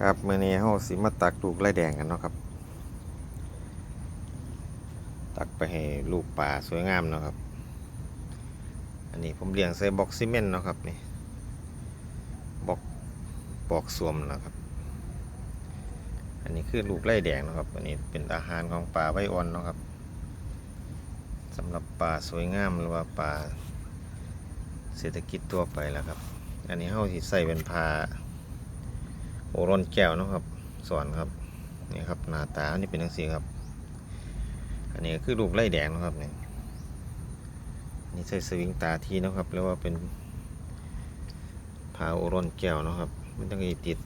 ครับมื้อนี้เฮาสิมาตักลูกไล่แดงกันเนาะครับ ตักไปให้ลูกปลาสวยงามเนาะครับ อันนี้ผมเลี้ยงใส่บ็อกซิเมนต์เนาะครับนี่บ็อกปอกสวมนะครับ อันนี้คือลูกไล่แดงเนาะครับ อันนี้เป็นอาหารของปลาไวออนเนาะครับสำหรับปลาสวยงามหรือว่าปลาเศรษฐกิจตัวไปแล้วครับ อันนี้เฮาสิใส่เป็นพา โอรอนแก้วนะครับ สอนครับนี่ครับหน้าตาอันนี้เป็นทังสีครับ อันนี้คือลูกไล่แดงนะครับนี่นี่ใส่สวิงตาทีนะครับเรียกว่าเป็นผาโอรอนแก้วนะครับมันต้องอีติด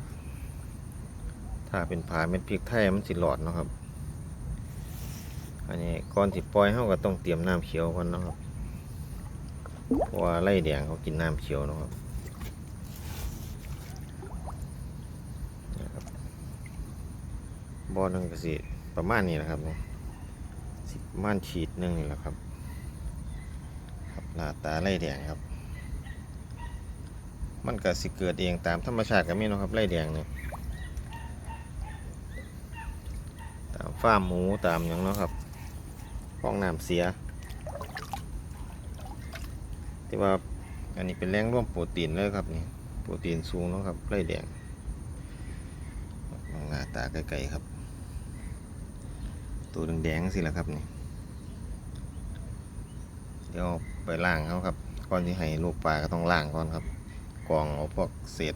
ถ้าเป็นผาเม็ดพริกไทยมันสิหลอดนะครับ อันนี้ก่อนสิปล่อยเฮาก็ต้องเตรียมน้ำเขียวก่อนนะครับเพราะว่าไล่แดงเขากินน้ำเขียวนะครับ อลนึงก็สิประมาณนี้แหละครับเนี่ยสิประมาณฉีดหนึ่งนี่แหละครับ ครับหน้าตาไล่แดงครับ มันก็สิเกิดเองตามธรรมชาติก็มีเนาะครับไล่แดงเนี่ยตามฟาร์มหมูตามอย่างเนาะครับห้องน้ำเสียที่ว่าอันนี้เป็นแหล่งร่วมโปรตีนเลยครับนี่โปรตีนสูงเนาะครับไล่แดงมองหน้าตาไกลๆครับ ตัวแดงๆสิละครับนี่เดี๋ยวไปล่างเขาครับก่อนที่ให้ลูกปลาก็ต้องล่างก่อนครับกองเอาพวกเศษ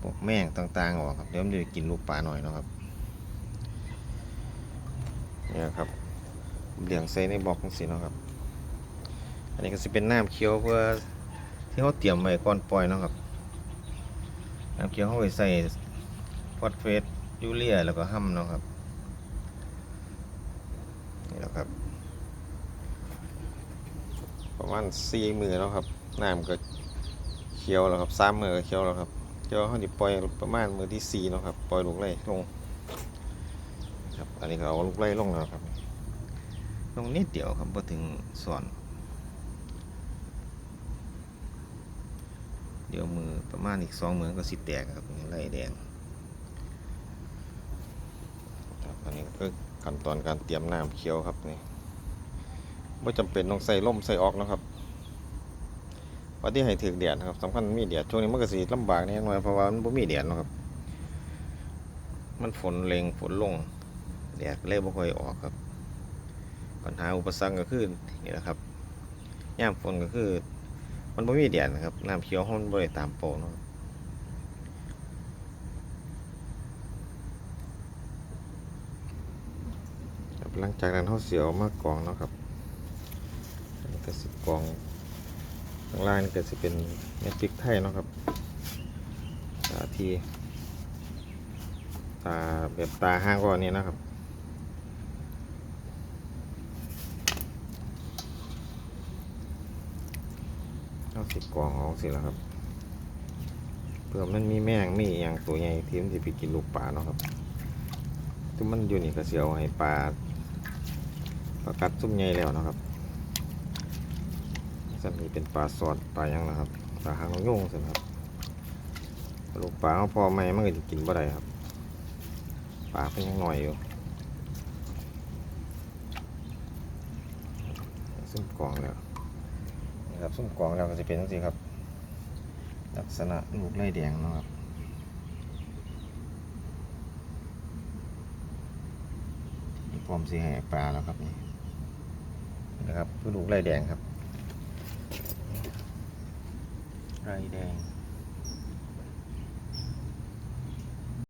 พวกแมงต่างๆออกครับเดี๋ยวมันจะกินลูกปลาหน่อยนะครับเนี่ยครับเหลี้ยงใส่ในบล็อกสิเนาะครับ อันนี้ก็จะเป็นน้ำเคี้ยวเพื่อที่เขาเตรียมไว้ก่อนปล่อยเนาะครับน้ำเคี้ยวเขาไปใส่ฟอสเฟตยูเรียแล้วก็ห้ำเนาะครับ นี่แหละครับ ประมาณสี่มือแล้วครับน้ำก็เคี้ยวแล้วครับสามมือก็เคี้ยวแล้วครับเดี๋ยวเขาจะปล่อยประมาณมือที่สี่เนาะครับปล่อยลูกไล่ลงครับอันนี้ก็เอาลูกไล่ลงแล้วครับ ลงนิดเดียวครับพอถึงส่วน เดี๋ยวมือประมาณอีกสองมือก็สิแตกครับไล่แดงครับอันนี้ ก็ขั้นตอนการเตรียมน้ำเคี้ยวครับนี่ไม่จำเป็นต้องใส่ล่มใส่ออกนะครับวันที่ให้ถึงแดดนะครับสำคัญมีแดดช่วงนี้มันก็สีลำบากแน่หน่อยเพราะว่ามันไม่มีแดดนะครับ มันฝนเลงฝนลงแดดเลยไม่ค่อยออกครับ ปัญหาอุปสรรคก็คือนี่แหละครับย่ามฝนก็คือ มันไม่มีแดดนะครับน้ำเขียวห้องบริตามโปนะครับ หลังจากนั้นเขาเสียวมากองเนาะครับอันนี้ก็สิกองข้างล่างนี่ก็จะเป็นเม็ดพริกไทยเนาะครับตาทีตาแบบตาห้างกว่านี้นะครับเอาสิกล่องเอาสิแล้วครับเพื่อมันมีแมงมีอย่างตัวใหญ่ที่มันจะไปกินลูกปลาเนาะครับที่มันอยู่นี่ก็เสียวให้ปลา ปลากัดซุ่มใหญ่แล้วนะครับจะมีเป็นปลาสอดปลายังนะครับปลาหางนกยุงสิครับลูกปลาเขาพอไหมมันก็จะกินบ่ได้ครับปลาเป็นยังหน่อยอยู่ซึ่งกล่องแล้วนี่ครับส้มกองเราก็จะเป็นจังซี่ครับ ลักษณะลูกไล่แดงนะครับนี่พร้อมสีให้ปลาแล้วครับนี่ นะครับผู้ลูกไร่แดงครับไร่แดง